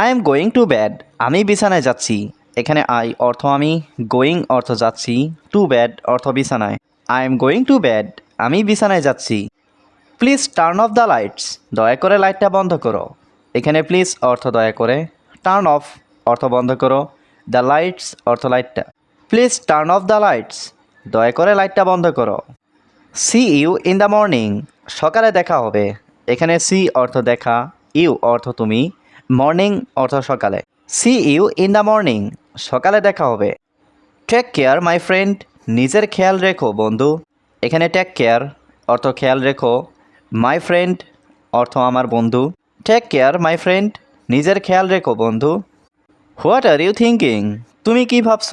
I am going to bed আমি বিছানায় যাচ্ছি। এখানে আই অর্থ আমি গোয়িং অর্থ যাচ্ছি। টু ব্যাড অর্থ বিছানায়। I am going to bed আমি বিছানায় যাচ্ছি। Please turn off the lights দয়া করে লাইটটা বন্ধ করো। এখানে প্লিজ অর্থ দয়া করে টার্ন অফ অর্থ বন্ধ করো। দ্য লাইটস অর্থ লাইটটা please turn off the lights দয়া করে লাইটটা বন্ধ করো। See you in the morning সকালে দেখা হবে। এখানে সি অর্থ দেখা। ইউ অর্থ তুমি মর্নিং অর্থ সকালে। See you in the morning সকালে দেখা হবে। টেক কেয়ার মাই ফ্রেন্ড নিজের খেয়াল রেখো, বন্ধু। এখানে টেক কেয়ার অর্থ খেয়াল রেখো। মাই ফ্রেন্ড অর্থ আমার বন্ধু। টেক কেয়ার মাই ফ্রেন্ড নিজের খেয়াল রেখো, বন্ধু। হোয়াট আর ইউ থিঙ্কিং তুমি কি ভাবছ?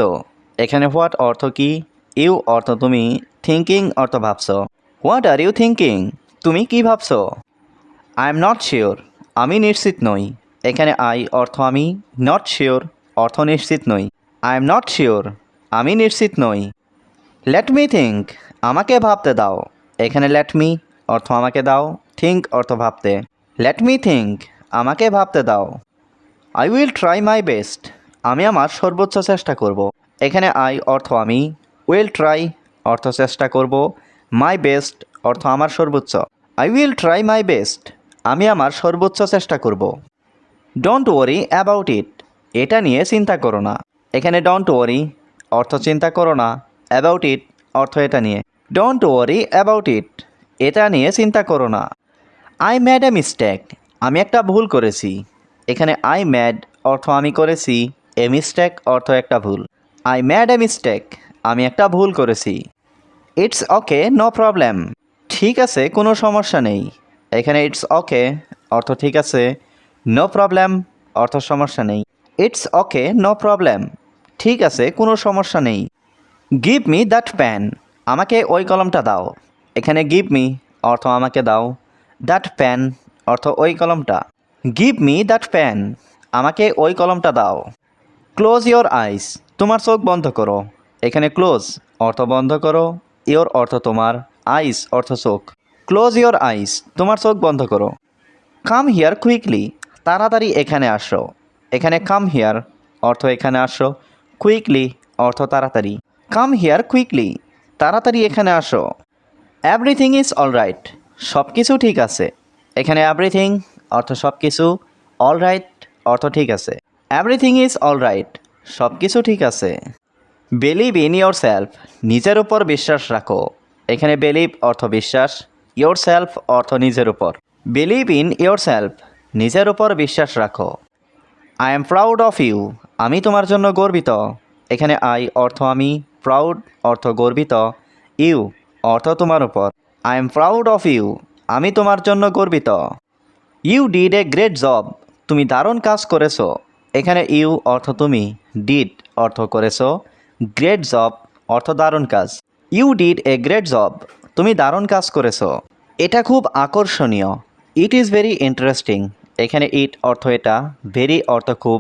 এখানে হোয়াট অর্থ কি? ইউ অর্থ তুমি। থিঙ্কিং অর্থ ভাবছ। হোয়াট আর ইউ থিঙ্কিং তুমি কি ভাবছ? আই এম নট শিওর আমি নিশ্চিত নই। এখানে আই অর্থ আমি নট শিওর অর্থ নিশ্চিত নই। আই এম নট শিওর আমি নিশ্চিত নই। লেট মি থিঙ্ক আমাকে ভাবতে দাও। এখানে লেট মি অর্থ আমাকে দাও। থিঙ্ক অর্থ ভাবতে। লেট মি থিঙ্ক আমাকে ভাবতে দাও। I will try my best আমি আমার সর্বোচ্চ চেষ্টা করব। এখানে আই অর্থ আমি উইল ট্রাই অর্থ চেষ্টা করব। মাই বেস্ট অর্থ আমার সর্বোচ্চ। I will try my best আমি আমার সর্বোচ্চ চেষ্টা করব। ডোন্ট ওয়ারি অ্যাবাউট ইট এটা নিয়ে চিন্তা করো না। এখানে ডোন্ট ওয়ারি অর্থ চিন্তা করো না। অ্যাবাউট ইট অর্থ এটা নিয়ে। ডোন্ট ওয়ারি অ্যাবাউট ইট এটা নিয়ে চিন্তা করো না। আই ম্যাড এ মিস্টেক আমি একটা ভুল করেছি। এখানে আই ম্যাড অর্থ আমি করেছি। এ মিস্টেক অর্থ একটা ভুল। আই ম্যাড এ মিস্টেক আমি একটা ভুল করেছি। ইটস ওকে নো প্রবলেম ঠিক আছে, কোনো সমস্যা নেই। এখানে ইটস ওকে অর্থ ঠিক আছে। নো প্রবলেম অর্থ সমস্যা নেই। ইটস ওকে নো প্রবলেম ঠিক আছে, কোনো সমস্যা নেই। গিভ মি দ্যাট প্যান আমাকে ওই কলমটা দাও। এখানে গিভ মি অর্থ আমাকে দাও। দ্যাট প্যান অর্থ ওই কলমটা। গিভ মি দ্যাট প্যান আমাকে ওই কলমটা দাও। ক্লোজ ইয়োর আইস তোমার চোখ বন্ধ করো। এখানে ক্লোজ অর্থ বন্ধ করো। ইয়োর অর্থ তোমার। আইস অর্থ চোখ। ক্লোজ ইয়োর আইস তোমার চোখ বন্ধ করো। কাম হিয়ার কুইকলি তাড়াতাড়ি এখানে আসো। এখানে কাম হিয়ার অর্থ এখানে আসো। কুইকলি অর্থ তাড়াতাড়ি। কাম হিয়ার কুইকলি তাড়াতাড়ি এখানে আসো। এভরিথিং ইজ অলরাইট সব কিছু ঠিক আছে। এখানে এভরিথিং অর্থ সব কিছু অলরাইট অর্থ ঠিক আছে। এভরিথিং ইজ অলরাইট সব কিছু ঠিক আছে। বিলিভ ইন ইয়োর সেলফ নিজের উপর বিশ্বাস রাখো। এখানে বিলিভ অর্থ বিশ্বাস ইয়োর সেলফ অর্থ নিজের উপর। বিলিভ ইন ইয়োর সেলফ নিজের উপর বিশ্বাস রাখো। I am proud of you আমি তোমার জন্য গর্বিত। এখানে আই অর্থ আমি প্রাউড অর্থ গর্বিত। ইউ অর্থ তোমার উপর। I am proud of you আমি তোমার জন্য গর্বিত। You did a great job তুমি দারুণ কাজ করেছ। এখানে ইউ অর্থ তুমি। ডিড অর্থ করেছ। গ্রেট জব অর্থ দারুণ কাজ। You did a great job তুমি দারুণ কাজ করেছ। এটা খুব আকর্ষণীয়। ইট ইজ ভেরি ইন্টারেস্টিং এখানে ইট অর্থ এটা, ভেরি অর্থ খুব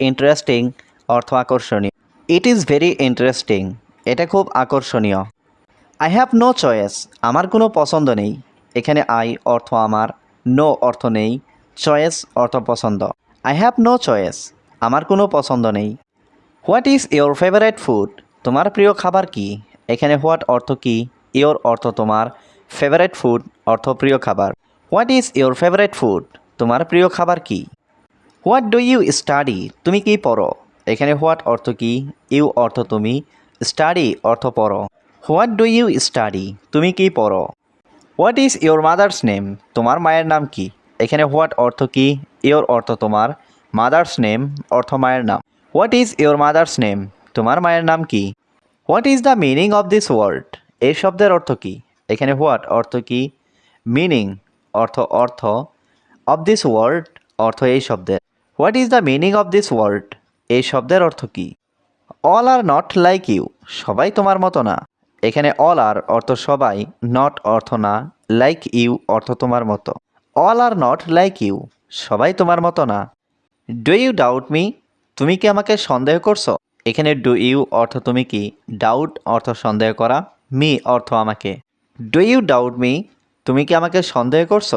ইন্টারেস্টিং অর্থ আকর্ষণীয়। ইট ইজ ভেরি ইন্টারেস্টিং এটা খুব আকর্ষণীয়। আই হ্যাভ নো চয়েস আমার কোনো পছন্দ নেই। এখানে আই অর্থ আমার নো অর্থ নেই চয়েস অর্থ পছন্দ। আই হ্যাভ নো চয়েস আমার কোনো পছন্দ নেই। What is your favourite food তোমার প্রিয় খাবার কি? এখানে হোয়াট অর্থ কি? ইয়োর অর্থ তোমার ফেভারেট ফুড অর্থ প্রিয় খাবার। What is your favourite food তোমার প্রিয় খাবার কি? হোয়াট ডু ইউ স্টাডি তুমি কি পড়ো? এখানে হোয়াট অর্থ কি? ইউ অর্থ তুমি? স্টাডি অর্থ পড়ো। হোয়াট ডু ইউ স্টাডি তুমি কি পড়ো? What is your mother's name তোমার মায়ের নাম কি? এখানে হোয়াট অর্থ কি? ইয়োর অর্থ তোমার মাদার্স নেম অর্থ মায়ের নাম। What is your mother's name তোমার মায়ের নাম কি? What is the meaning of this word এই শব্দের অর্থ কি? এখানে হোয়াট অর্থ কি? মিনিং অর্থ অর্থ অফ দিস ওয়ার্ড অর্থ এই শব্দের। What is the meaning of this word এই শব্দের অর্থ কি? All are not like you সবাই তোমার মতো না। এখানে অল আর অর্থ সবাই নট অর্থ না। লাইক ইউ অর্থ তোমার মতো। All are not like you সবাই তোমার মতো না। ডু ইউ ডাউট মি তুমি কি আমাকে সন্দেহ করছ? এখানে ডু ইউ অর্থ তুমি কি? ডাউট অর্থ সন্দেহ করা। মি অর্থ আমাকে। ডু ইউ ডাউট মি তুমি কি আমাকে সন্দেহ করছ?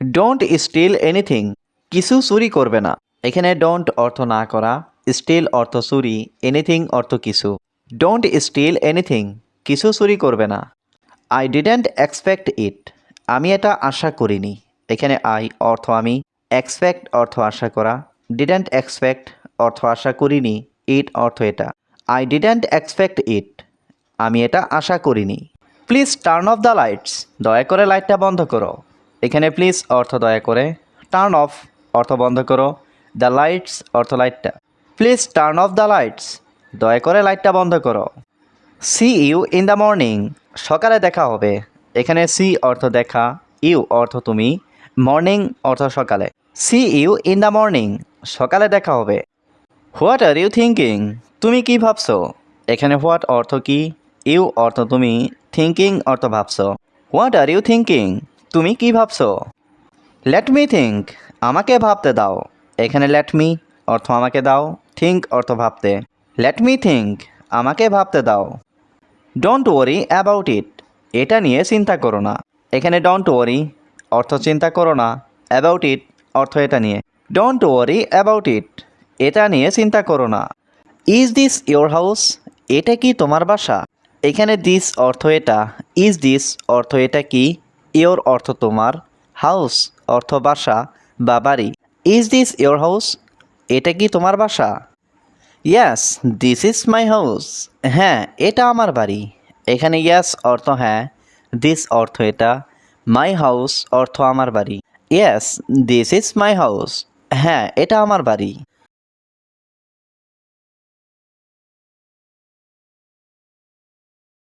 ডোন্ট স্টিল এনিথিং কিছু চুরি করবে না। এখানে ডোন্ট অর্থ না করা স্টিল অর্থ চুরি এনিথিং অর্থ কিছু। ডোন্ট স্টিল এনিথিং কিছু চুরি করবে না। আই ডিডেন্ট এক্সপেক্ট ইট আমি এটা আশা করিনি। এখানে আই অর্থ আমি এক্সপেক্ট অর্থ আশা করা ডিডেন্ট এক্সপেক্ট অর্থ আশা করিনি ইট অর্থ এটা। আই ডিডেন্ট এক্সপেক্ট ইট আমি এটা আশা করিনি। Please turn off the lights দয়া করে লাইটটা বন্ধ করো। এখানে প্লিজ অর্থ দয়া করে টার্ন অফ অর্থ বন্ধ করো দ্য লাইটস অর্থ লাইটটা please turn off the lights দয়া করে লাইটটা বন্ধ করো। See you in the morning সকালে দেখা হবে। এখানে সি অর্থ দেখা ইউ অর্থ তুমি মর্নিং অর্থ সকালে। See you in the morning সকালে দেখা হবে। হোয়াট আর ইউ থিঙ্কিং তুমি কি ভাবছ? এখানে হোয়াট অর্থ কি ইউ অর্থ তুমি থিঙ্কিং অর্থ ভাবছ। হোয়াট আর ইউ থিঙ্কিং তুমি কি ভাবছ? লেট মি থিঙ্ক আমাকে ভাবতে দাও। এখানে লেট মি অর্থ আমাকে দাও। থিঙ্ক অর্থ ভাবতে। লেট মি থিঙ্ক আমাকে ভাবতে দাও। ডোন্ট ওয়ারি অ্যাবাউট ইট এটা নিয়ে চিন্তা করো না। এখানে ডোন্ট ওয়ারি অর্থ চিন্তা করো না। অ্যাবাউট ইট অর্থ এটা নিয়ে। ডোন্ট ওয়ারি অ্যাবাউট ইট এটা নিয়ে চিন্তা করো না। ইজ দিস ইয়োর হাউস এটা কি তোমার বাসা? এখানে দিস অর্থ এটা। ইজ দিস অর্থ এটা কি? ইয়োর অর্থ তোমার, হাউস অর্থ বাসা বা বাড়ি। Is this your house? এটা কি তোমার বাসা? Yes, this is my house. হ্যাঁ এটা আমার বাড়ি। এখানে ইয়াস অর্থ হ্যাঁ দিস অর্থ এটা। মাই হাউস অর্থ আমার বাড়ি। Yes, this is my house. হ্যাঁ এটা আমার বাড়ি।